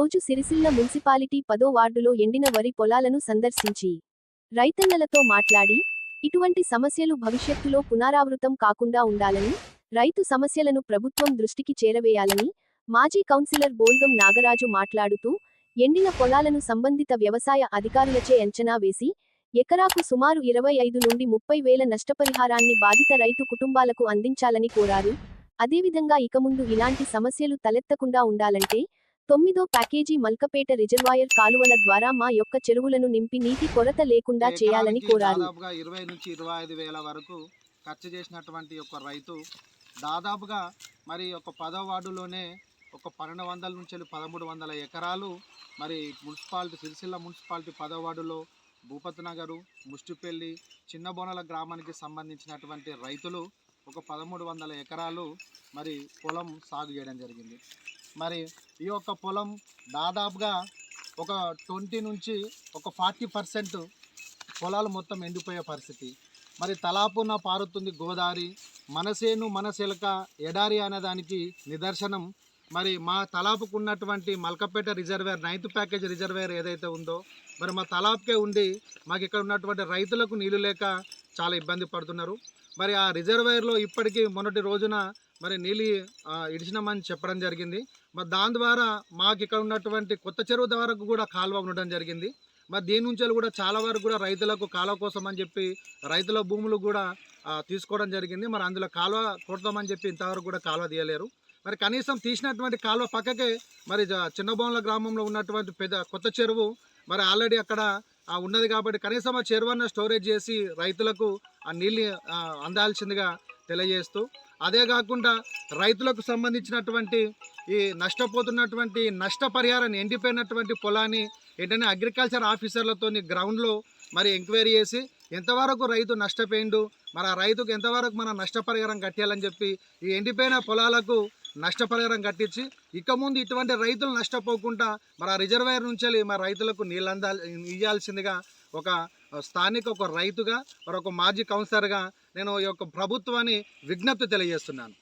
రోజు సిరిసిల్ల మున్సిపాలిటీ పదో వార్డులో ఎండిన వరి పొలాలను సందర్శించి రైతన్నలతో మాట్లాడి ఇటువంటి సమస్యలు భవిష్యత్తులో పునరావృతం కాకుండా ఉండాలని రైతు సమస్యలను ప్రభుత్వం దృష్టికి చేరవేయాలని మాజీ కౌన్సిలర్ బోల్గం నాగరాజు మాట్లాడుతూ ఎండిన పొలాలను సంబంధిత వ్యవసాయ అధికారులచే అంచనా వేసి ఎకరాకు సుమారు ఇరవై ఐదు నుండి ముప్పై వేల నష్టపరిహారాన్ని బాధిత రైతు కుటుంబాలకు అందించాలని కోరారు. అదేవిధంగా ఇక ముందు ఇలాంటి సమస్యలు తలెత్తకుండా ఉండాలంటే తొమ్మిదో ప్యాకేజీ మల్కపేట రిజర్వాయర్ కాలువల ద్వారా మా యొక్క చెరువులను నింపి నీటి కొరత లేకుండా చేయాలని కోరారు. దాదాపుగా ఇరవై నుంచి ఇరవై ఐదు వేల వరకు ఖర్చు చేసినటువంటి ఒక రైతు దాదాపుగా మరి ఒక పదో వార్డులోనే ఒక పన్నెండు వందల నుంచి పదమూడు వందల ఎకరాలు మరి మున్సిపాలిటీ సిరిసిల్ల మున్సిపాలిటీ పదో వార్డులో భూపతి నగరు ముష్టిపల్లి చిన్న బోనల గ్రామానికి సంబంధించినటువంటి రైతులు ఒక పదమూడు వందల ఎకరాలు మరి పొలం సాగు చేయడం జరిగింది. మరి ఈ యొక్క పొలం దాదాపుగా ఒక ట్వంటీ నుంచి ఒక ఫార్టీ పర్సెంట్ పొలాలు మొత్తం ఎండిపోయే పరిస్థితి. మరి తలాపున పారుతుంది గోదావరి మనసేను మనసెలక ఎడారి అనేదానికి నిదర్శనం. మరి మా తలాపుకు ఉన్నటువంటి Malkapet reservoir ninth package reservoir ఏదైతే ఉందో మరి మా తలాపుకే ఉండి మాకు ఇక్కడ ఉన్నటువంటి రైతులకు నీళ్ళు లేక చాలా ఇబ్బంది పడుతున్నారు. మరి ఆ రిజర్వేర్లో ఇప్పటికీ మొన్నటి రోజున మరి నీళ్ళు ఇడిచినామని చెప్పడం జరిగింది. మరి దాని ద్వారా మాకు ఇక్కడ ఉన్నటువంటి కొత్త చెరువు వరకు కూడా కాలువ ఉండడం జరిగింది. మరి దీని నుంచి కూడా చాలా వరకు కూడా రైతులకు కాలువ కోసం అని చెప్పి రైతుల భూములు కూడా తీసుకోవడం జరిగింది. మరి అందులో కాలువ కొడతామని చెప్పి ఇంతవరకు కూడా కాలువ తీయలేరు. మరి కనీసం తీసినటువంటి కాలువ పక్కకే మరి జ- చిన్నబోన్ల గ్రామంలో ఉన్నటువంటి పెద్ద కొత్త చెరువు మరి ఆల్రెడీ అక్కడ ఉన్నది కాబట్టి కనీసం ఆ చెరువన్న స్టోరేజ్ చేసి రైతులకు ఆ నీళ్ళు అందాల్సిందిగా తెలియజేస్తూ అదే కాకుండా రైతులకు సంబంధించినటువంటి ఈ నష్టపోతున్నటువంటి నష్టపరిహారాన్ని ఎండిపోయినటువంటి పొలాన్ని ఏంటంటే అగ్రికల్చర్ ఆఫీసర్లతో గ్రౌండ్లో మరి ఎంక్వైరీ చేసి ఎంతవరకు రైతు నష్టపోయిండు మరి ఆ రైతుకు ఎంతవరకు మనం నష్టపరిహారం కట్టాలని చెప్పి ఈ ఎండిపోయిన పొలాలకు నష్టపరిహారం కట్టించి ఇక ముందు ఇటువంటి రైతులు నష్టపోకుండా మరి ఆ రిజర్వాయర్ నుంచి వెళ్ళి మరి రైతులకు నీళ్ళు అందా ఇవ్వాల్సిందిగా ఒక స్థానిక ఒక రైతుగా మరి ఒక మాజీ కౌన్సిలర్గా నేను ఈ యొక్క ప్రభుత్వాన్ని విజ్ఞప్తి తెలియజేస్తున్నాను.